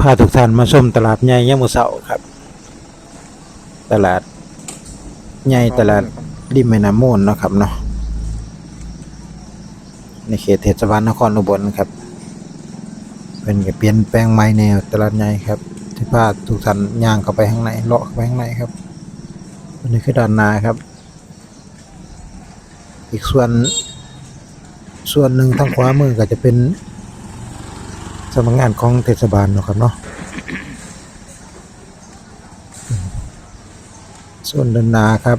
พาทุกท่านมาชมตลาดใหญ่ยามมื้อเช้าครับ ตลาดใหญ่ตลาดริมแม่น้ำมูลเนาะครับเนาะในเขตเทศบาลนครอุบลครับ เป็นก็เปลี่ยนแปลงใหม่แนวตลาดใหญ่ครับ ที่พาทุกท่านย่างเข้าไปข้างในเลาะเข้าไปข้างในครับอันนี้คือด้านหน้าครับ อีกส่วนส่วนหนึ่งทางขวามือก็จะเป็น สำนักงานของเทศบาลเนาะครับเนาะส่วนด้านนาครับ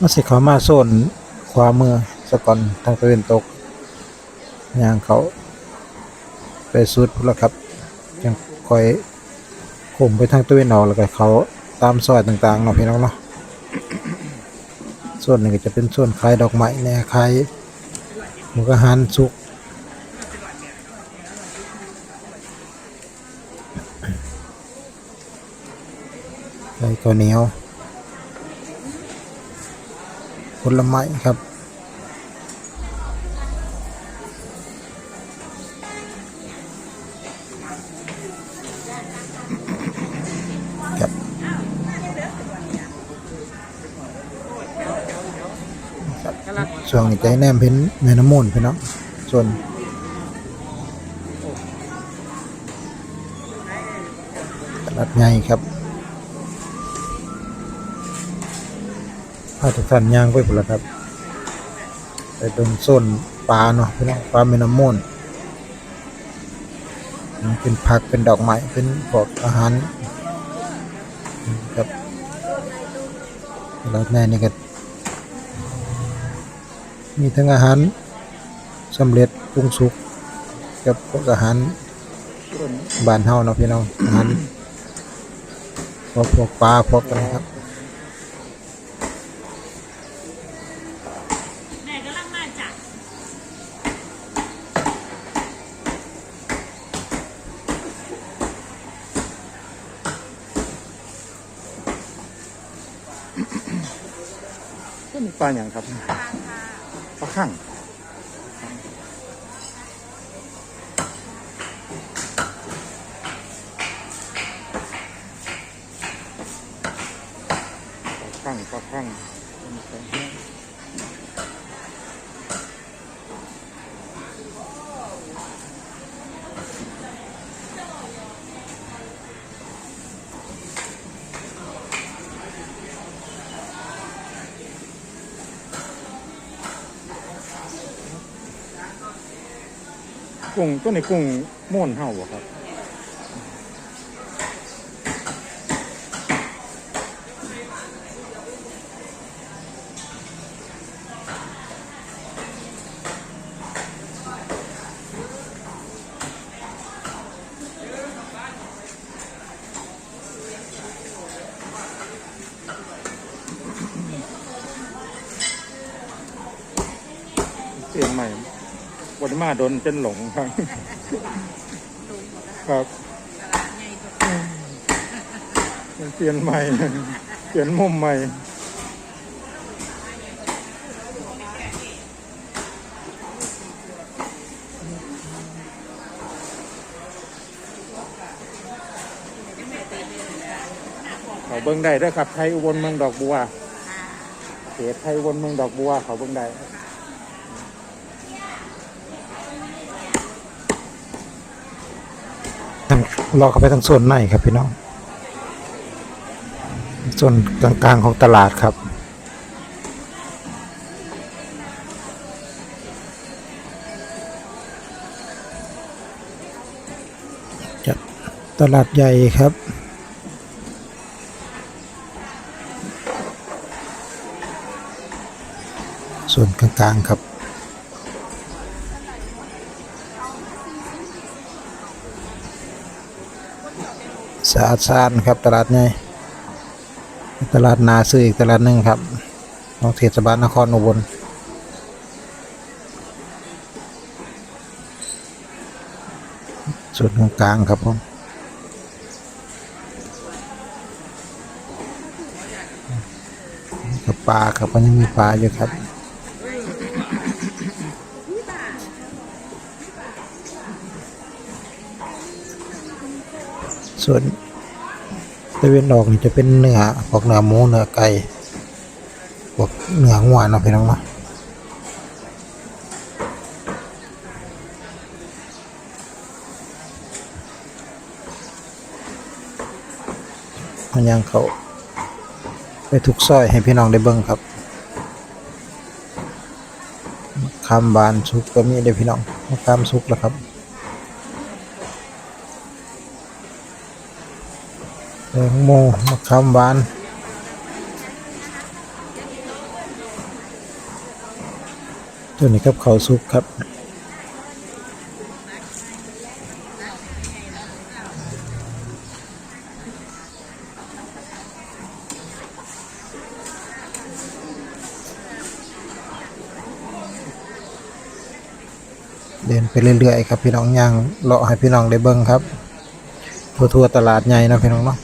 มาสิเขามาโซนขวามือสะก่อนทางตะวันตกย่างเขาไปสุดพุ่นแล้วครับยังคอยข่มไปทางตะวันออกแล้วก็เขาตามซอยต่างๆเนาะพี่น้องเนาะ ส่วนหนึ่งก็จะเป็นส่วนขายดอกไม้แน่ขายหมูกระหันสุกไก่ข้าวเหนียวผลไม้ครับ ช่วงนี้ใจแนมเพ็นแม่น้ำมูลพี่น้องส่วนตลาดใหญ่ครับพาทุกท่านย่างไปพุ่นละครับไปเบิ่งโซนปลาเนาะพี่น้องปลาแม่น้ำมูลเป็นผักเป็นดอกไม้เป็นพวกอาหารครับแล้วแม่นี่ก็ มีทั้งอาหารสำเร็จปรุงสุกกับพวกอาหารบ้านเฮาเนาะพี่น้องอาหารพวกพวกปลาพวกอะไรครับแม่กำลังมาจากก็มีปลาอย่างครับปลา ข้างปลาข้างปลาข้าง กุ้งตัวในกุ้งม่วนเห่าครับเปลี่ยนใหม่ นมาโดนจนหลงครับ ครับเปลี่ยนใหม่ เปลี่ยนมุมใหม่เขาเบิ้งได้ด้วยครับไทยอุบลเมืองดอกบัวเขตไทยอุบลเมืองดอกบัว เขาเบิ้งได้ ทาง เลาเข้าไปทางโซนในครับพี่น้องโซนกลางๆของตลาดครับจัดตลาดใหญ่ครับส่วนกลางๆครับะอาดซ่านครับตลาดใหญ่ตลาดนาซื้ออีกตลาดหนึ่งครับของเทศบาลนครอุบลส่วนกลางครับผมกับปลาครับมันยังมีปลาอยู่ครับส่วน ตะเวนออกนี่จะเป็นเนื้อพวกเนื้อหมูเนื้อไก่พวกเนื้องัวเนาะพี่น้องเนาะมันยังเขาไปทุกซอยให้พี่น้องได้เบิ่งครับมะขามบานสุกก็มีได้พี่น้องมะขามสุกแล้วครับ แตงโมมะขามหวานตัวนี้กับข้าวซุปครับเดินไปเรื่อยๆครับพี่น้องย่างเลาะให้พี่น้องได้เบิ่งครับ ทั่วๆตลาดใหญ่นะพี่น้องเนาะ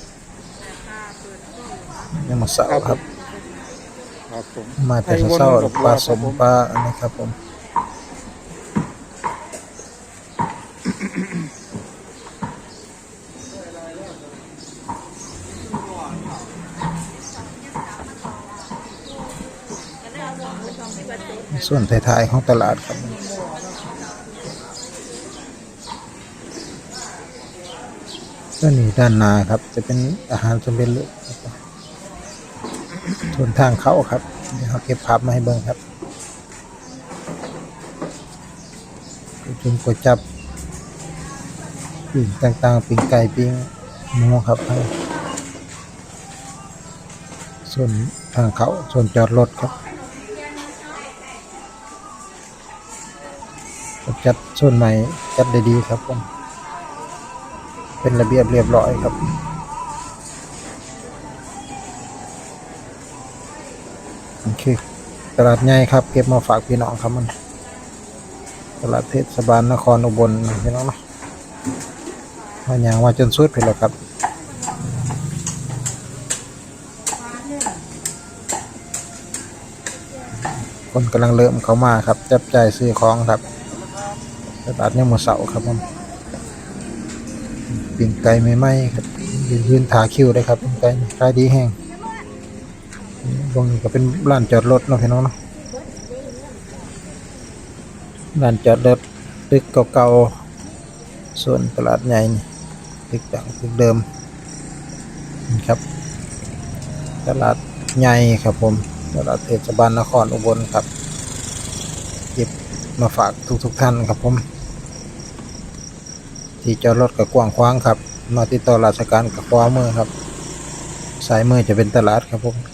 ยังมาเสาร์ครับครับผมมาแต่เช้าๆปลาสมปลาอันนี้ครับผมส่วนท้ายๆของตลาดครับก็นี่ด้านหนาครับ จะเป็นอาหารสำเร็จรูปครับ ส่วนทางเขาครับเดี๋ยวเขาเก็บภาพมาให้เบิ่งครับจุ่มก๋วยจับปิ้งต่างๆปิ้งไก่ปิ้งหมูครับส่วนทางเขาส่วนจอดรถครับจัดส่วนใหม่จัดได้ดีครับผมเป็นระเบียบเรียบร้อยครับ โอเคตลาดใหญ่ครับเก็บมาฝากพี่น้องครับมันตลาดเทศบาลนครอุบลพี่น้องเนาะมาอย่างว่าจนสุดไปแล้วครับคนกำลังเริ่มเข้ามาครับ จับจ่ายซื้อของครับตลาดยังมาเสาร์ครับผมปิ่งไก่ไม่ไหมครับยืนยืนถาคิวได้ครับปิ่งไก่ขายดีแห้ง ตรงนี้ก็เป็นร้านจอดรถเนาะพี่น้องเนาะร้านจอดรถตึกเก่าๆส่วนตลาดใหญ่ตึกดังตึกเดิมนะครับ ตลาดใหญ่ครับผมตลาดเทศบาลนครอุบลครับหยิบมาฝากทุกๆท่านครับผม ที่จอดรถกับกว้างขวางครับ มาติดต่อราชการกับขวามือครับสายมือจะเป็นตลาดครับผม